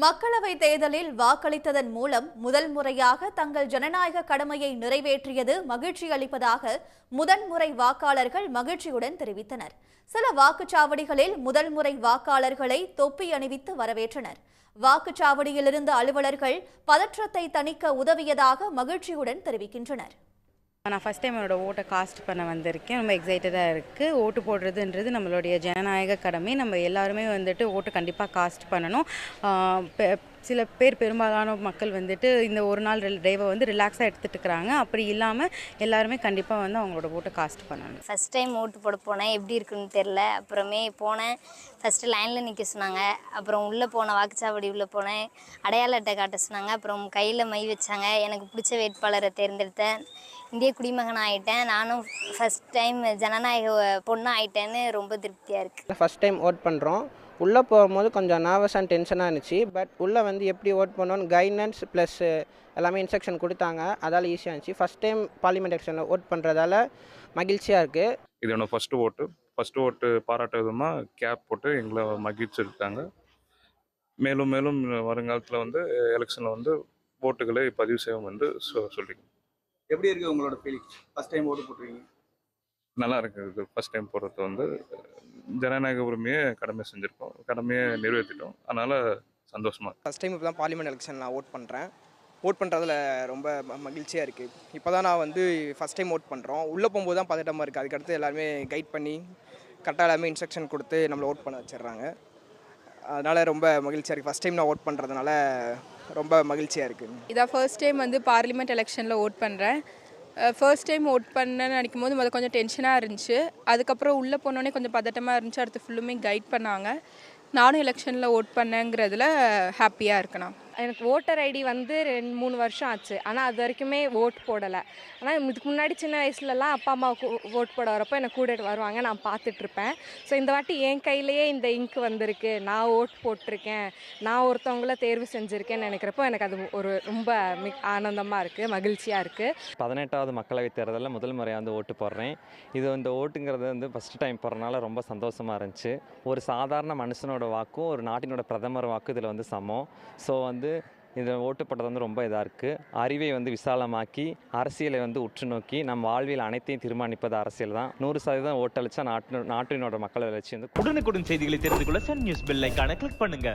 மக்களவை தேர்தலில் வாக்களித்ததன் மூலம் முதல் முறையாக தங்கள் ஜனநாயக கடமையை நிறைவேற்றியது மகிழ்ச்சி அளிப்பதாக முதன்முறை வாக்காளர்கள் மகிழ்ச்சியுடன் தெரிவித்தனர். சில வாக்குச்சாவடிகளில் முதல் முறை வாக்காளர்களை தொப்பி அணிவித்து வரவேற்றனர். வாக்குச்சாவடியிலிருந்து அலுவலர்கள் பதற்றத்தை தணிக்க உதவியதாக மகிழ்ச்சியுடன் தெரிவிக்கின்றனர். நான் ஃபஸ்ட் டைம் என்னோட ஓட்டை காஸ்ட் பண்ண வந்திருக்கேன். ரொம்ப எக்ஸைட்டடாக இருக்குது ஓட்டு போடுறதுன்றது நம்மளுடைய ஜனநாயக கடமை. நம்ம எல்லாருமே வந்துட்டு ஓட்டு கண்டிப்பாக காஸ்ட் பண்ணணும். பெ- சில பேர் பெரும்பாலான மக்கள் வந்துட்டு இந்த ஒரு நாள் டேவை வந்து ரிலாக்ஸாக எடுத்துகிட்டு இருக்கிறாங்க அப்படி இல்லாமல் எல்லாருமே கண்டிப்பாக வந்து அவங்களோட ஓட்டை காஸ்ட் பண்ணணும். ஃபஸ்ட் டைம் ஓட்டு போட போனேன். எப்படி இருக்குன்னு தெரில அப்புறமே போனேன். ஃபஸ்ட்டு லைனில் நிற்க சொன்னாங்க. அப்புறம் உள்ளே போனேன் வாக்குச்சாவடி உள்ளே போனேன். அடையாள அட்டை காட்ட சொன்னாங்க. அப்புறம் கையில் மை வச்சாங்க. எனக்கு பிடிச்ச வேட்பாளரை தேர்ந்தெடுத்தேன். இந்திய குடிமகன் ஆயிட்டேன். நானும் ஃபஸ்ட் டைம் ஜனநாயக பொண்ணு ஆயிட்டேன்னு ரொம்ப திருப்தியாக இருக்குது ஃபஸ்ட் டைம் ஓட் பண்ணுறோம் உள்ளே போகும்போது கொஞ்சம் நர்வஸ் அண்ட் டென்ஷனாக இருந்துச்சு. பட் உள்ளே வந்து எப்படி ஓட் பண்ணணும்னு கைட்னன்ஸ் ப்ளஸ் எல்லாமே இன்ஸ்ட்ரக்ஷன் கொடுத்தாங்க. அதால் ஈஸியாக இருந்துச்சு. ஃபஸ்ட் டைம் பார்லிமெண்ட் எலெக்ஷனில் ஓட் பண்ணுறதால மகிழ்ச்சியாக இருக்குது இது என்னோட ஃபஸ்ட்டு ஓட்டு ஃபஸ்ட்டு ஓட்டு பாராட்டு விதமாக கேப் போட்டு எங்களை மகிழ்ச்சிருக்காங்க மேலும் மேலும் வருங்காலத்தில் வந்து எலெக்ஷனில் வந்து ஓட்டுகளை பதிவு செய்வோம் என்று சொ சொல்லிக்கிறேன் எப்படி இருக்கு உங்களோட ஃபீலிங் ஃபர்ஸ்ட் டைம் ஓட்டு போட்டுருக்கீங்க? நல்லா இருக்குது இது ஃபஸ்ட் டைம் போடுறது வந்து ஜனநாயக உரிமையை கடமை செஞ்சுருக்கோம். கடமையை நிறைவேற்றிட்டோம் அதனால் சந்தோஷமாக ஃபஸ்ட் டைம் இப்போ தான் பார்லிமெண்ட் எலெக்ஷன் நான் ஓட் பண்ணுறேன் ஓட் பண்ணுறதுல ரொம்ப ம- மகிழ்ச்சியாக இருக்குது இப்போ தான் நான் வந்து ஃபஸ்ட் டைம் ஓட் பண்ணுறோம் உள்ளே போகும்போது தான் பதட்டமாக இருக்குது அதுக்கடுத்து எல்லாருமே கைட் பண்ணி கரெக்டாக எல்லாமே இன்ஸ்ட்ரக்ஷன் கொடுத்து நம்மளை ஓட் பண்ண வச்சிடுறாங்க. அதனால் ரொம்ப மகிழ்ச்சியாக இருக்குது ஃபஸ்ட் டைம் நான் ஓட் பண்ணுறதுனால ரொம்ப மகிழ்ச்சியாக இருக்குது இதான் ஃபர்ஸ்ட் டைம் வந்து பார்லிமெண்ட் எலெக்ஷனில் ஓட் பண்ணுறேன் ஃபர்ஸ்ட் டைம் ஓட் பண்ணேன்னு நினைக்கும் போது முதல்ல கொஞ்சம் டென்ஷனாக இருந்துச்சு. அதுக்கப்புறம் உள்ளே போனோடனே கொஞ்சம் பதட்டமாக இருந்துச்சு. அடுத்து ஃபுல்லுமே கைட் பண்ணாங்க. நானும் எலெக்ஷனில் ஓட் பண்ணேங்கிறதுல ஹாப்பியாக இருக்கணும். எனக்கு ஓட்டர் ஐடி வந்து ரெண்டு மூணு வருஷம் ஆச்சு. ஆனால் அது வரைக்குமே ஓட் போடலை. ஆனால் இதுக்கு முன்னாடி சின்ன வயசுலலாம் அப்பா அம்மாவுக்கு ஓட் போட வரப்போ எனக்கு கூட்டிகிட்டு வருவாங்க. நான் பார்த்துட்ருப்பேன். ஸோ இந்த வாட்டி என் கையிலேயே இந்த இங்க் வந்திருக்கு. நான் ஓட் போட்டிருக்கேன். நான் ஒருத்தவங்கள தேர்வு செஞ்சுருக்கேன்னு நினைக்கிறப்போ எனக்கு அது ஒரு ரொம்ப மிக் ஆனந்தமாக இருக்குது மகிழ்ச்சியாக இருக்குது பதினெட்டாவது மக்களவைத் தேர்தலில் முதல் முறையாக வந்து ஓட்டு போடுறேன். இது இந்த ஓட்டுங்கிறது வந்து ஃபஸ்ட் டைம் போடுறனால ரொம்ப சந்தோஷமாக இருந்துச்சு. ஒரு சாதாரண மனுஷனோட வாக்கும் ஒரு நாட்டினோட பிரதமர் வாக்கு இதில் வந்து சமம். ஸோ வந்து இதில் இந்த ஓட்டுப்பட்டது வந்து ரொம்ப இதாக இருக்குது அறிவை வந்து விசாலமாக்கி அரசியலை வந்து உற்று நோக்கி நம் வாழ்வில் அனைத்தையும் தீர்மானிப்பது அரசியல் தான். நூறு சதவீதம் ஓட்டளிச்சா நாட்டு நாட்டினோட மக்கள் வளர்ச்சி வந்து உடனுக்குடன் செய்திகளை தெரிந்து கொள்ள சன் நியூஸ் பெல் கணக்கு கிளிக் பண்ணுங்க.